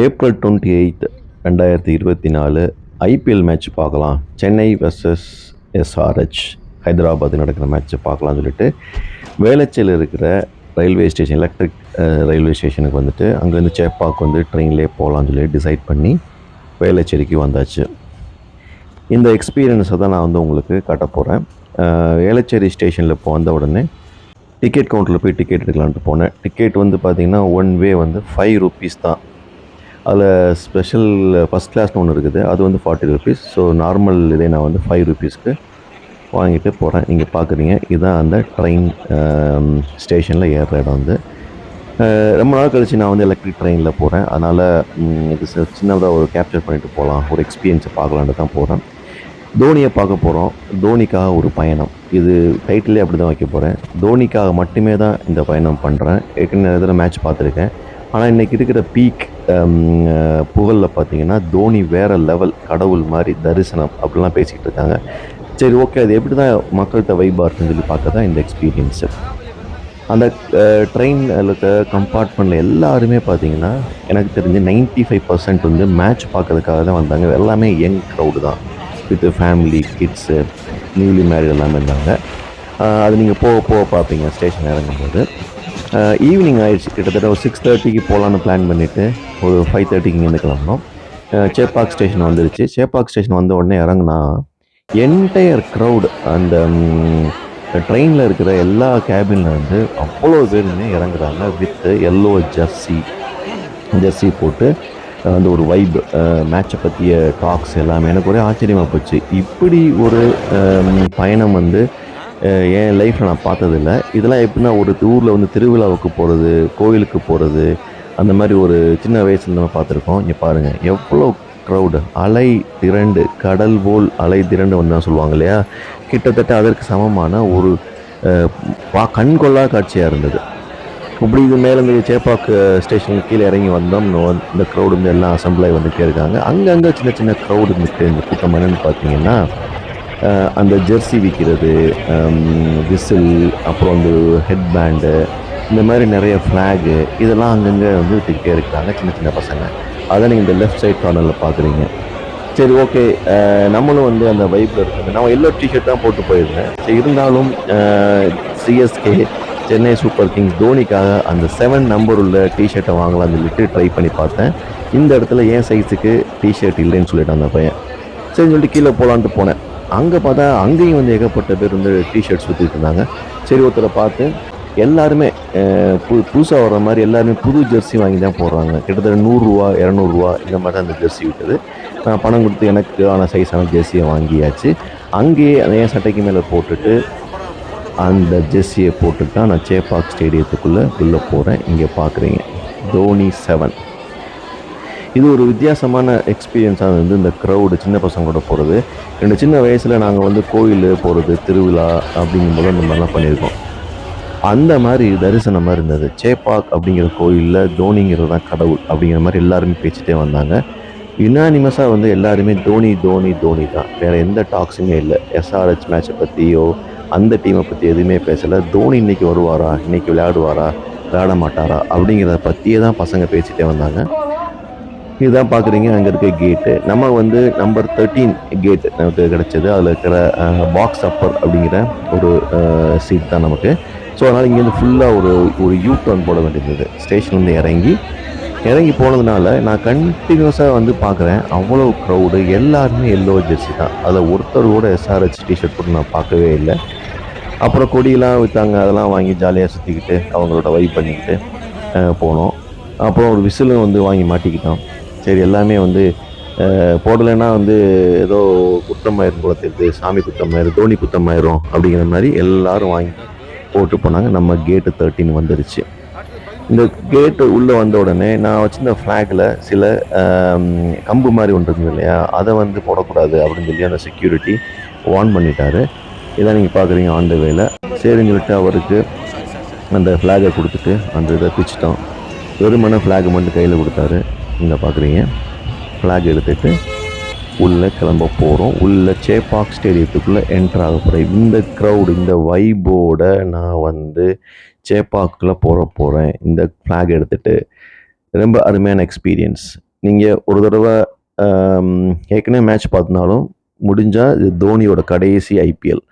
April twenty eighth ரெண்டாயிரத்தி இருபத்தி நாலு ஐபிஎல் மேட்ச் பார்க்கலாம். சென்னை வெர்சஸ் எஸ்ஆர்ஹெச் ஹைதராபாத் நடக்கிற மேட்ச்சை பார்க்கலாம்னு சொல்லிட்டு வேளச்சேரியில் இருக்கிற ரயில்வே ஸ்டேஷன் எலக்ட்ரிக் ரயில்வே ஸ்டேஷனுக்கு வந்துட்டு அங்கேருந்து சேப்பாக்கு வந்து ட்ரெயின்லேயே போகலான்னு சொல்லி டிசைட் பண்ணி வேளச்சேரிக்கு வந்தாச்சு. இந்த எக்ஸ்பீரியன்ஸை தான் நான் வந்து உங்களுக்கு காட்ட போகிறேன் வேளச்சேரி ஸ்டேஷனில் இப்போ வந்த உடனே டிக்கெட் கவுண்டரில் போய் டிக்கெட் எடுக்கலான்ட்டு போனேன். டிக்கெட் வந்து பார்த்திங்கன்னா ஒன் வே வந்து ஃபைவ் ருபீஸ் தான். அதில் ஸ்பெஷல் ஃபஸ்ட் கிளாஸ்னு ஒன்று இருக்குது. அது வந்து ஃபார்ட்டி ருபீஸ் ஸோ நார்மல் இதே நான் வந்து ஃபைவ் ருபீஸ்க்கு வாங்கிட்டு போகிறேன் நீங்கள் பார்க்குறீங்க இதுதான் அந்த ட்ரெயின் ஸ்டேஷனில் ஏறுற இடம் வந்து. ரொம்ப நாள் கழிச்சு நான் வந்து எலக்ட்ரிக் ட்ரெயினில் போகிறேன் அதனால் இது சின்னதாக ஒரு கேப்சர் பண்ணிவிட்டு போகலாம் ஒரு எக்ஸ்பீரியன்ஸை பார்க்கலான்ட்டு தான் போகிறேன் தோனியை பார்க்க போகிறோம் தோனிக்காக ஒரு பயணம். இது டைட்டிலே அப்படி தான் வைக்க போகிறேன் தோனிக்காக மட்டுமே தான் இந்த பயணம் பண்ணுறேன் ஏற்கனவே நிறைய தடவை மேட்ச் பார்த்துருக்கேன். ஆனால் இன்றைக்கி இருக்கிற பீக் um, புகழில் பார்த்தீங்கன்னா தோனி வேறு லெவல் கடவுள் மாதிரி தரிசனம் அப்படிலாம் பேசிகிட்டு இருக்காங்க. சரி ஓகே அது எப்படி தான் மக்கள்கிட்ட வைபாக இருக்குன்னு சொல்லி பார்க்க தான் இந்த எக்ஸ்பீரியன்ஸு அந்த ட்ரெயினில் இருக்க கம்பார்ட்மெண்ட்டில் எல்லாருமே பார்த்தீங்கன்னா எனக்கு தெரிஞ்சு 95% ஃபைவ் பர்சன்ட் வந்து மேட்ச் பார்க்கறதுக்காக தான் வந்தாங்க. எல்லாமே யங் க்ரௌடு தான். With family kids newly married எல்லாமே இருந்தாங்க. அது நீங்கள் போக போக பார்ப்பீங்க ஸ்டேஷன் இறங்கும்போது. Uh, ஈவினிங் ஆயிடுச்சு. கிட்டத்தட்ட ஒரு சிக்ஸ் தேர்ட்டிக்கு போகலான்னு பிளான் பண்ணிவிட்டு ஒரு ஃபைவ் தேர்ட்டிக்கு இங்கேருந்து கிளம்புனோம். Uh, சேப்பாக் ஸ்டேஷன் வந்துருச்சு. சேப்பாக் ஸ்டேஷன் வந்த உடனே இறங்குனா என்டையர் க்ரௌடு அந்த um, ட்ரெயினில் இருக்கிற எல்லா கேபினில் வந்து அவ்வளோ பேருமே இறங்குறாங்க வித் எல்லோ ஜெர்சி ஜெர்சி போட்டு அந்த ஒரு வைப் மேட்சை பற்றிய டாக்ஸ் எல்லாமே. எனக்கு ஒரே ஆச்சரியமாக போச்சு. இப்படி ஒரு um, பயணம் வந்து என் லைஃப்பில் நான் பார்த்ததில்ல. இதெல்லாம் எப்படின்னா ஒரு ஊரில் வந்து திருவிழாவுக்கு போகிறது கோயிலுக்கு போகிறது அந்த மாதிரி ஒரு சின்ன வயசுல நம்ம பார்த்துருக்கோம். இங்கே பாருங்கள் எவ்வளோ க்ரௌடு அலை திரண்டு கடல் போல் அலை திரண்டு வந்து தான் சொல்லுவாங்க இல்லையா? கிட்டத்தட்ட அதற்கு சமமான ஒரு பா கண்கொள்ளா காட்சியாக இருந்தது. இப்படி இது மேலே இந்த சேப்பாக்கு ஸ்டேஷனுக்கு கீழே இறங்கி வந்தோம். இந்த க்ரௌடு வந்து எல்லாம் அசம்பிளாகி வந்துட்டே இருக்காங்க. அங்கங்கே சின்ன சின்ன க்ரௌடு இருந்துட்டு இந்த கூட்டம் என்னன்னு பார்த்தீங்கன்னா அந்த ஜெர்சி விற்கிறது விசில் அப்புறம் வந்து ஹெட் பேண்டு இந்த மாதிரி நிறைய ஃப்ளாகு இதெல்லாம் அங்கங்கே வந்து விட்டுக்கிட்டே இருக்கிறாங்க சின்ன சின்ன பசங்க. அதை நீங்கள் இந்த லெஃப்ட் சைட் கார்னரில் பார்க்குறீங்க. சரி ஓகே நம்மளும் வந்து அந்த வைப்பில் இருக்காங்க நான் எல்லோ டிஷர்ட் தான் போட்டு போயிருந்தேன். சரி இருந்தாலும் சிஎஸ்கே சென்னை சூப்பர் கிங்ஸ் தோனிக்காக அந்த செவன் நம்பர் உள்ள டிஷர்ட்டை வாங்கலாம்னு சொல்லிட்டு ட்ரை பண்ணி பார்த்தேன். இந்த இடத்துல என் சைஸுக்கு டிஷர்ட் இல்லைன்னு சொல்லிட்டு அந்த பையன். சரி சொல்லிட்டு கீழே போகலான்ட்டு போனேன். அங்கே பார்த்தா அங்கேயும் வந்து ஏகப்பட்ட பேர் வந்து டிஷர்ட்ஸ் சுற்றிட்டு இருந்தாங்க. சரி ஒருத்தரை பார்த்து எல்லாருமே பு புதுசாக வர மாதிரி எல்லாருமே புது ஜெர்சி வாங்கி தான் போடுறாங்க. கிட்டத்தட்ட நூறுரூவா இரநூறுவா இந்த மாதிரி தான் அந்த ஜெர்சி விட்டது நான் பணம் கொடுத்து எனக்கு ஆன சைஸான ஜெர்சியை வாங்கியாச்சு. அங்கேயே அந்த என் சட்டைக்கு மேலே போட்டுட்டு அந்த ஜெர்சியை போட்டுட்டு தான் நான் சேப்பாக் ஸ்டேடியத்துக்குள்ளே உள்ளே போகிறேன் இங்கே பார்க்குறீங்க தோனி செவன் இது ஒரு வித்தியாசமான எக்ஸ்பீரியன்ஸாக வந்து இந்த க்ரௌடு சின்ன பசங்களோட போகிறது ரெண்டு சின்ன வயசில் நாங்கள் வந்து கோயில் போகிறது திருவிழா அப்படிங்கும்போது அந்த மாதிரிலாம் பண்ணியிருக்கோம். அந்த மாதிரி தரிசனமாக இருந்தது. சேப்பாக் அப்படிங்கிற கோயிலில் தோனிங்கிறது தான் கடவுள் அப்படிங்கிற மாதிரி எல்லாருமே பேசிட்டே வந்தாங்க. யுனானிமஸாக வந்து எல்லாருமே தோனி தோனி தோனி தான். வேறு எந்த டாக்ஸுமே இல்லை. எஸ்ஆர்ஹெச் மேட்சை பற்றியோ அந்த டீமை பற்றி எதுவுமே பேசலை. தோனி இன்னைக்கு வருவாரா? இன்னைக்கு விளையாடுவாரா? விளையாட மாட்டாரா? அப்படிங்கிறத பற்றியே தான் பசங்க பேசிட்டே வந்தாங்க. இதுதான் பார்க்குறீங்க. அங்கே இருக்க கேட்டு நம்ம வந்து நம்பர் தேர்ட்டீன் கேட் நமக்கு கிடச்சது. அதில் இருக்கிற பாக்ஸ் அப்பர் அப்படிங்கிற ஒரு சீட் தான் நமக்கு. ஸோ அதனால் இங்கேருந்து ஃபுல்லாக ஒரு ஒரு யூ டர்ன் போட வேண்டியிருந்தது. ஸ்டேஷன் வந்து இறங்கி இறங்கி போனதுனால நான் கண்டினியூஸாக வந்து பார்க்குறேன். அவ்வளோ க்ரௌடு எல்லாருமே எல்லோ ஜெர்சி தான். அதில் ஒருத்தர் கூட எஸ்ஆர்ஹெச் டிஷர்ட் போட்டு நான் பார்க்கவே இல்லை. அப்புறம் கொடியெல்லாம் விற்றாங்க அதெல்லாம் வாங்கி ஜாலியாக சுற்றிக்கிட்டு அவங்களோட வைப் பண்ணிக்கிட்டு போனோம். அப்புறம் ஒரு விசிலும் வந்து வாங்கி மாட்டிக்கிட்டோம். சரி எல்லாமே வந்து போடலைன்னா வந்து ஏதோ குத்தமாயிரும் போல தெரியுது. சாமி குத்தமாயிரும் தோனி குத்தமாயிரும் அப்படிங்கிற மாதிரி எல்லாரும் வாங்கி போட்டு போனாங்க. நம்ம கேட்டு தேர்ட்டின் வந்துருச்சு. இந்த கேட்டு உள்ளே வந்த உடனே நான் வச்சுருந்த ஃப்ளாகில் சில கம்பு மாதிரி ஒன்று இருந்தது இல்லையா? அதை வந்து போடக்கூடாது அப்படின்னு சொல்லி அந்த செக்யூரிட்டி வார்ன் பண்ணிட்டாரு. இதான் நீங்கள் பார்க்குறீங்க ஆன் த வேல சரின்னு சொல்லிட்டு அவருக்கு அந்த ஃப்ளாகை கொடுத்துட்டு அந்த இதை பிச்சிட்டோம். வெறுமன ஃப்ளாக் மட்டும் கையில் கொடுத்தாரு. இங்கே பார்க்குறீங்க ஃப்ளாக் எடுத்துகிட்டு உள்ளே கிளம்ப போகிறோம் உள்ள சேப்பாக் ஸ்டேடியத்துக்குள்ளே என்ட்ரு ஆக போகிறேன் இந்த க்ரௌடு இந்த வைபோட நான் வந்து சேப்பாக்கில் போகிற போகிறேன் இந்த ஃப்ளாக் எடுத்துகிட்டு ரொம்ப அருமையான எக்ஸ்பீரியன்ஸ் நீங்கள் ஒரு தடவை ஏற்கனவே மேட்ச் பார்த்தினாலும் முடிஞ்சால் இது தோனியோட கடைசி ஐபிஎல்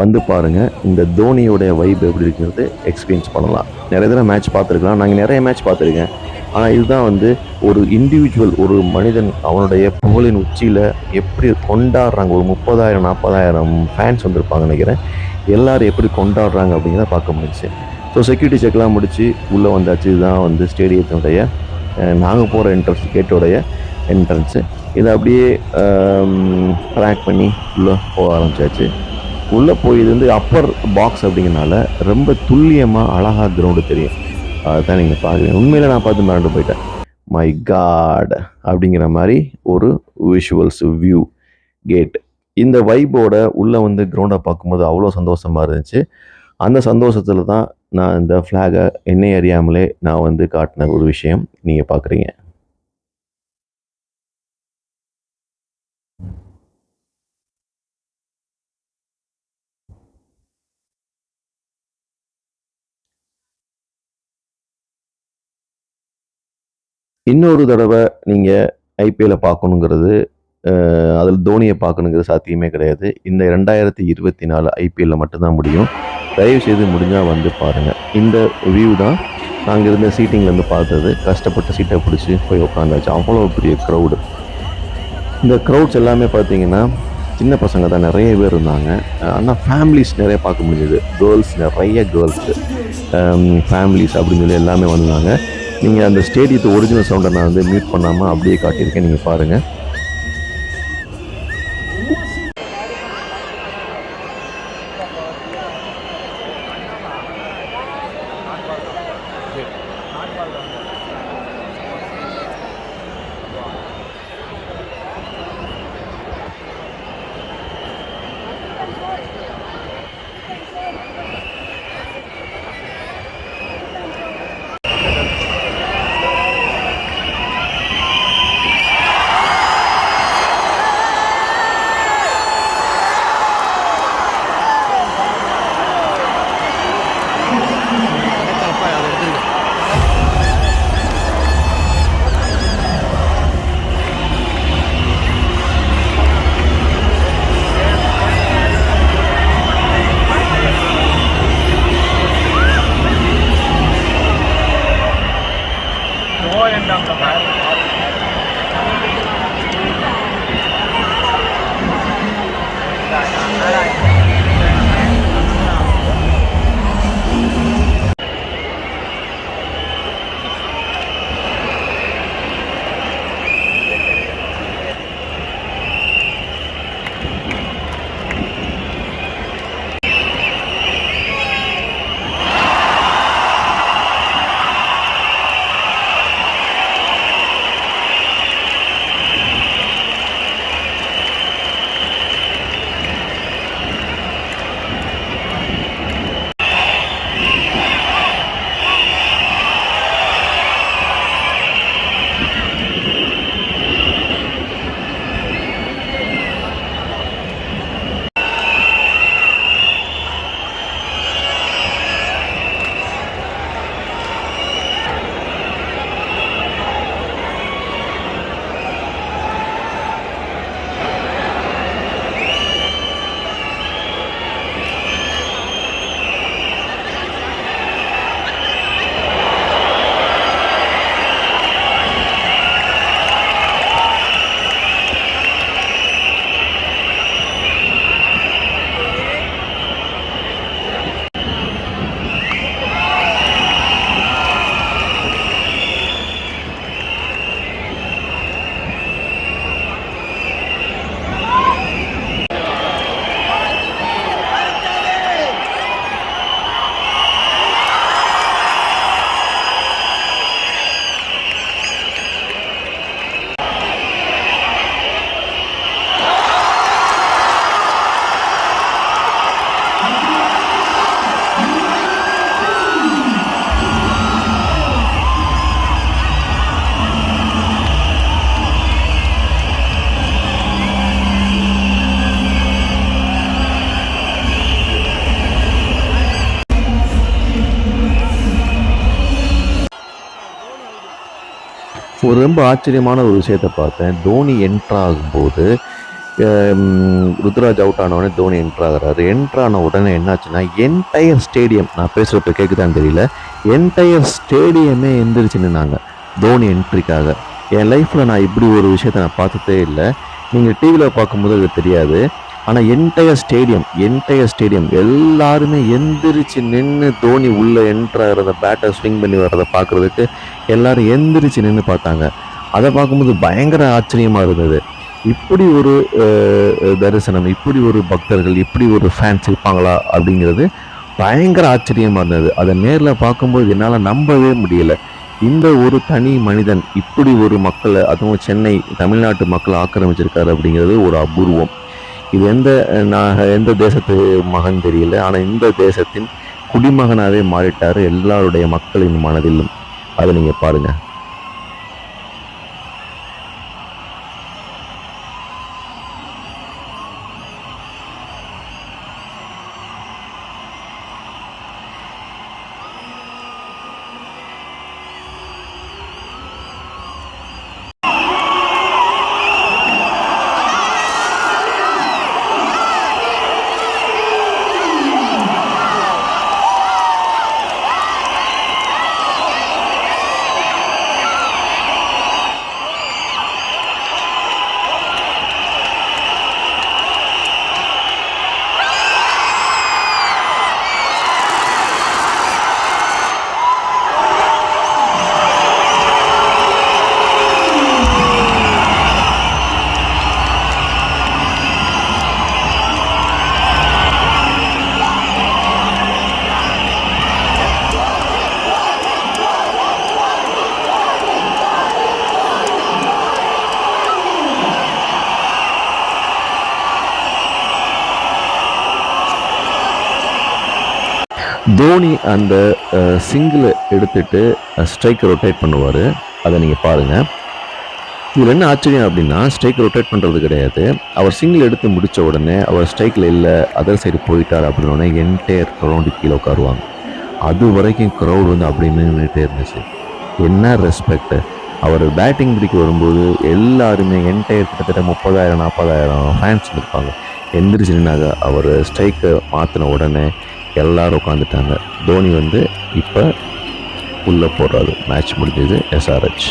வந்து பாருங்கள் இந்த தோனியோட வைப் எப்படி இருக்கிறது எக்ஸ்பீரியன்ஸ் பண்ணலாம். நிறைய தடவை மேட்ச் பார்த்துருக்கலாம். நாங்கள் நிறைய மேட்ச் பார்த்துருக்கேன். ஆனால் இதுதான் வந்து ஒரு இண்டிவிஜுவல் ஒரு மனிதன் அவனுடைய புகழின் உச்சியில் எப்படி கொண்டாடுறாங்க? ஒரு முப்பதாயிரம் நாற்பதாயிரம் ஃபேன்ஸ் வந்திருப்பாங்க நினைக்கிறேன். எல்லாரும் எப்படி கொண்டாடுறாங்க அப்படிங்கிறத பார்க்க முடிஞ்சுச்சு. ஸோ செக்யூரிட்டி செக்லாம் முடித்து உள்ளே வந்தாச்சு. இதுதான் வந்து ஸ்டேடியத்தினுடைய நாங்கள் போகிற என்ட்ரன்ஸ் கேட்டோடைய என்ட்ரன்ஸு இதை அப்படியே ட்ராக் பண்ணி உள்ளே போக ஆரம்பிச்சாச்சு. உள்ளே போய் இது வந்து அப்பர் பாக்ஸ் அப்படிங்கிறனால ரொம்ப துல்லியமாக அழகாக கிரவுண்டு தெரியும். அதுதான் நீங்கள் பார்க்குறீங்க உண்மையில் நான் பார்த்து மிரண்டு போயிட்டேன். மை காட் அப்படிங்கிற மாதிரி ஒரு விஷுவல்ஸ் வியூ கேட் இந்த வைபோட உள்ளே வந்து கிரவுண்டை பார்க்கும்போது அவ்வளோ சந்தோஷமாக இருந்துச்சு. அந்த சந்தோஷத்தில் தான் நான் இந்த ஃப்ளாகை என்னை அறியாமலே நான் வந்து காட்டின ஒரு விஷயம் நீங்கள் பார்க்குறீங்க இன்னொரு தடவை நீங்கள் ஐபிஎல்லை பார்க்கணுங்கிறது அதில் தோனியை பார்க்கணுங்கிறது சாத்தியமே கிடையாது. இந்த ரெண்டாயிரத்தி இருபத்தி நாலு ஐபிஎல்லில் மட்டும்தான் முடியும். தயவு செய்து முடிஞ்சால் வந்து பாருங்கள் இந்த வியூ தான் நாங்கள் இருந்த சீட்டிங்லேருந்து பார்த்தது. கஷ்டப்பட்ட சீட்டை பிடிச்சி போய் உட்காந்தாச்சு அவ்வளோ பெரிய க்ரௌடு இந்த க்ரௌட்ஸ் எல்லாமே பார்த்தீங்கன்னா சின்ன பசங்க தான். நிறைய பேர் இருந்தாங்க. ஆனால் ஃபேமிலிஸ் நிறைய பார்க்க முடிஞ்சது. கேர்ள்ஸ் நிறைய கேர்ள்ஸு ஃபேமிலிஸ் அப்படின்னு சொல்லி எல்லாமே வந்தாங்க. நீங்கள் அந்த ஸ்டேடியத்தை ஒரிஜினல் சவுண்டை நான் வந்து மியூட் பண்ணாமல் அப்படியே காட்டியிருக்கேன் நீங்கள் பாருங்கள் ஒரு ரொம்ப ஆச்சரியமான ஒரு விஷயத்தை பார்த்தேன். தோனி என்ட்ராகும்போது ருத்ராஜ் அவுட் ஆனவுடனே தோனி என்ட்ராகிறாரு என்ட்ரான உடனே என்னாச்சுன்னா என்டையர் ஸ்டேடியம் நான் பேசுகிறப்ப கேட்குதான்னு தெரியல. என்டையர் ஸ்டேடியமே எந்திரிச்சு நின்னாங்க தோனி என்ட்ரிக்காக என் லைஃப்பில் நான் இப்படி ஒரு விஷயத்தை நான் பார்த்ததே இல்லை. நீங்கள் டிவியில் பார்க்கும்போது அது தெரியாது. ஆனால் என்டையர் ஸ்டேடியம் என்டையர் ஸ்டேடியம் எல்லாருமே எந்திரிச்சு நின்று தோனி உள்ளே என்ட்ராகிறத பேட்டை ஸ்விங் பண்ணி வர்றதை பார்க்குறதுக்கு எல்லோரும் எந்திரிச்சு நின்று பார்த்தாங்க. அதை பார்க்கும்போது பயங்கர ஆச்சரியமாக இருந்தது. இப்படி ஒரு தரிசனம் இப்படி ஒரு பக்தர்கள் இப்படி ஒரு ஃபேன்ஸ் இருப்பாங்களா அப்படிங்கிறது பயங்கர ஆச்சரியமாக இருந்தது. அதை நேரில் பார்க்கும்போது என்னால் நம்பவே முடியல. இந்த ஒரு தனி மனிதன் இப்படி ஒரு மக்களை அதுவும் சென்னை தமிழ்நாட்டு மக்களை ஆக்கிரமிச்சிருக்காரு அப்படிங்கிறது ஒரு அபூர்வம். இது எந்த நான் எந்த தேசத்து மகன் தெரியல ஆனால் இந்த தேசத்தின் குடிமகனாகவே மாறிட்டார் எல்லாருடைய மக்களின் மனதிலும். அதை நீங்கள் பாருங்கள் தோனி அந்த சிங்கிளை எடுத்துட்டு ஸ்ட்ரைக்கை ரொட்டேட் பண்ணுவார். அதை நீங்கள் பாருங்கள் இதில் என்ன ஆச்சரியம் அப்படின்னா ஸ்ட்ரைக் ரொட்டேட் பண்ணுறது கிடையாது. அவர் சிங்கிள் எடுத்து முடித்த உடனே அவர் ஸ்ட்ரைக்கில் இல்லை அதர் சைடு போயிட்டார் அப்படின்னோடனே என்டையர் க்ரௌண்டு கீழே உட்காருவாங்க. அது வரைக்கும் க்ரௌட் வந்து அப்படி நின்றுட்டே இருந்துச்சு. என்ன ரெஸ்பெக்ட் அவர் பேட்டிங் பிடிக்க வரும்போது எல்லாருமே என்டையர் கிட்டத்தட்ட முப்பதாயிரம் நாற்பதாயிரம் ஃபேன்ஸ் இருப்பாங்க. எந்திரிச்சு நின்னாங்க. அவர் ஸ்ட்ரைக்கை மாற்றின உடனே எல்லோரும் உட்காந்துட்டாங்க தோனி வந்து இப்போ உள்ளே போடுறாரு. மேட்ச் முடிஞ்சது எஸ்ஆர்ஹெச்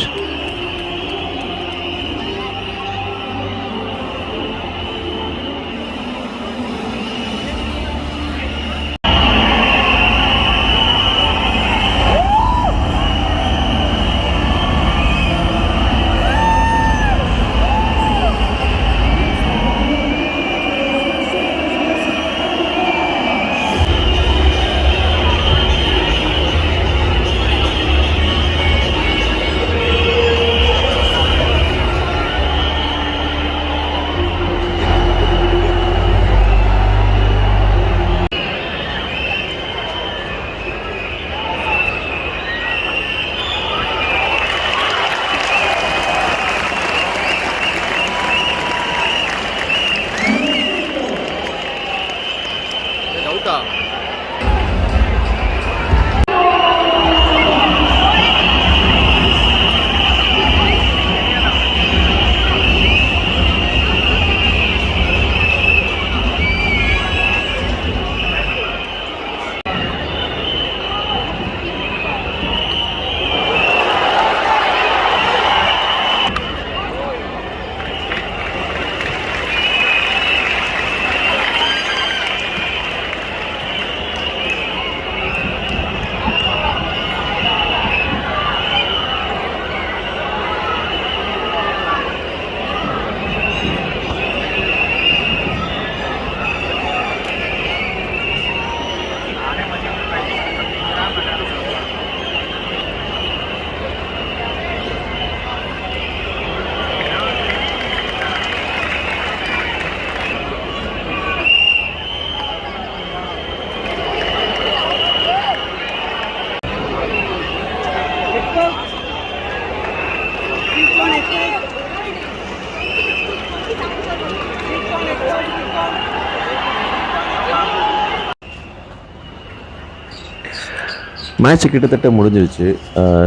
மேட்ச் கிட்டத்தட்ட முடிஞ்சிருச்சு.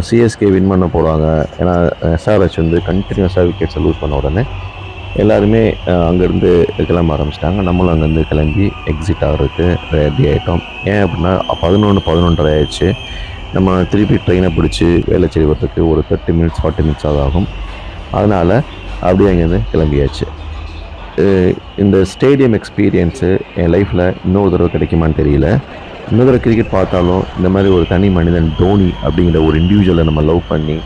சிஎஸ்கே வின் பண்ண போகிறாங்க ஏன்னா எஸ்ஆர்ஹெச் வந்து கண்டினியூஸாக விக்கெட்ஸை லூஸ் பண்ண உடனே எல்லாருமே அங்கேருந்து கிளம்ப ஆரம்பிச்சிட்டாங்க. நம்மளும் அங்கேருந்து கிளம்பி எக்ஸிட் ஆகிறதுக்கு ரெடி ஆகிட்டோம் ஏன் அப்படின்னா பதினொன்று பதினொன்றரை ஆயிடுச்சு. நம்ம திருப்பி ட்ரெயினை பிடிச்சி வேலை வரதுக்கு ஒரு தேர்ட்டி மினிட்ஸ் ஃபார்ட்டி மினிட்ஸ் ஆகும். அதனால் அப்படியே அங்கேருந்து கிளம்பியாச்சு. இந்த ஸ்டேடியம் எக்ஸ்பீரியன்ஸு என் லைஃப்பில் இன்னொரு தடவை கிடைக்குமான்னு தெரியல. இன்னொரு கிரிக்கெட் பார்த்தாலும் இந்த மாதிரி ஒரு தனி மனிதன் தோனி அப்படிங்கிற ஒரு இண்டிவிஜுவலை நம்ம லவ் பண்ணி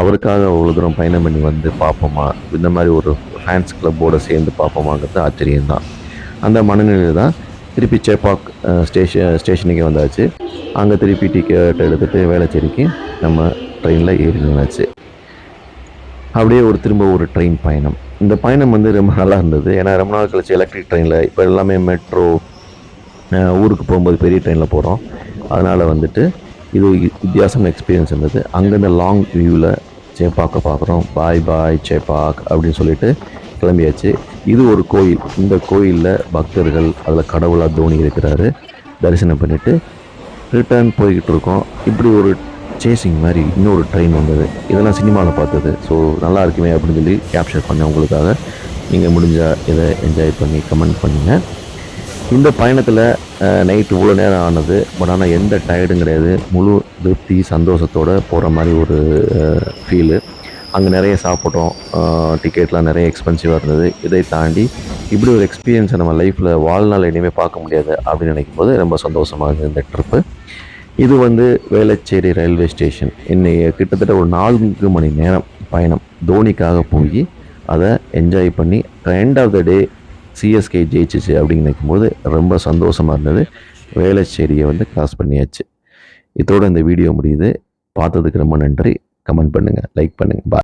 அவருக்காக அவ்வளோ தூரம் பயணம் பண்ணி வந்து பார்ப்போமா? இந்த மாதிரி ஒரு ஃபேன்ஸ் கிளப்போடு சேர்ந்து பார்ப்போமாங்கிறது ஆச்சரியம்தான். அந்த மனநிலையில் தான் திருப்பி சேப்பாக் ஸ்டேஷன் ஸ்டேஷனுக்கே வந்தாச்சு. அங்கே திருப்பி டிக்கெட் எடுத்துகிட்டு வேளச்சேரிக்கு நம்ம ட்ரெயினில் ஏறி நின்னாச்சு. அப்படியே ஒரு திரும்ப ஒரு ட்ரெயின் பயணம். இந்த பயணம் வந்து ரொம்ப நல்லா இருந்தது. ஏன்னா ரொம்ப நாள் கழிச்சு எலக்ட்ரிக் ட்ரெயினில் இப்போ எல்லாமே மெட்ரோ ஊருக்கு போகும்போது பெரிய ட்ரெயினில் போகிறோம் அதனால் வந்துட்டு இது வித்தியாசமான எக்ஸ்பீரியன்ஸ் இருந்தது. அங்கேருந்து லாங் வியூவில் சேப்பாக்கை பார்க்குறோம். பாய் பாய் சேப்பாக் அப்படின்னு சொல்லிட்டு கிளம்பியாச்சு. இது ஒரு கோயில். இந்த கோயிலில் பக்தர்கள் அதில் கடவுளாக தோனி இருக்கிறாரு. தரிசனம் பண்ணிவிட்டு ரிட்டர்ன் போய்கிட்டு இருக்கோம். இப்படி ஒரு சேசிங் மாதிரி இன்னொரு ட்ரெயின் வந்தது. இதெல்லாம் சினிமாவில் பார்த்தது. ஸோ நல்லா இருக்குமே அப்படின்னு சொல்லி கேப்சர் பண்ணேன் உங்களுக்காக. நீங்கள் முடிஞ்சால் இதை என்ஜாய் பண்ணி கமெண்ட் பண்ணுங்கள் இந்த பயணத்தில் நைட்டு இவ்வளோ நேரம் ஆனது பட் ஆனால் எந்த டயர்டும் கிடையாது. முழு திருப்தி சந்தோஷத்தோடு போகிற மாதிரி ஒரு ஃபீலு அங்கே நிறைய சாப்பிட்டோம். டிக்கெட்லாம் நிறைய எக்ஸ்பென்சிவாக இருந்தது. இதை தாண்டி இப்படி ஒரு எக்ஸ்பீரியன்ஸை நம்ம லைஃப்பில் வாழ்நாள் இனிமேல் பார்க்க முடியாது அப்படின்னு நினைக்கும் போது ரொம்ப சந்தோஷமாக இருந்தது இந்த ட்ரிப்பு இது வந்து வேளச்சேரி ரயில்வே ஸ்டேஷன் இன்னைக்கு கிட்டத்தட்ட ஒரு நான்கு மணி நேரம் பயணம். தோனிக்காக போய் அதை என்ஜாய் பண்ணி end of the day CSK ஜெயிச்சிச்சு அப்படின்னு நினைக்கும்போது ரொம்ப சந்தோஷமாக இருந்தது. வேலைச்சேரியை வந்து கிராஸ் பண்ணியாச்சு. இதோட இந்த வீடியோ முடியுது. பார்த்ததுக்கு ரொம்ப நன்றி. கமெண்ட் பண்ணுங்கள் லைக் பண்ணுங்கள் பாய்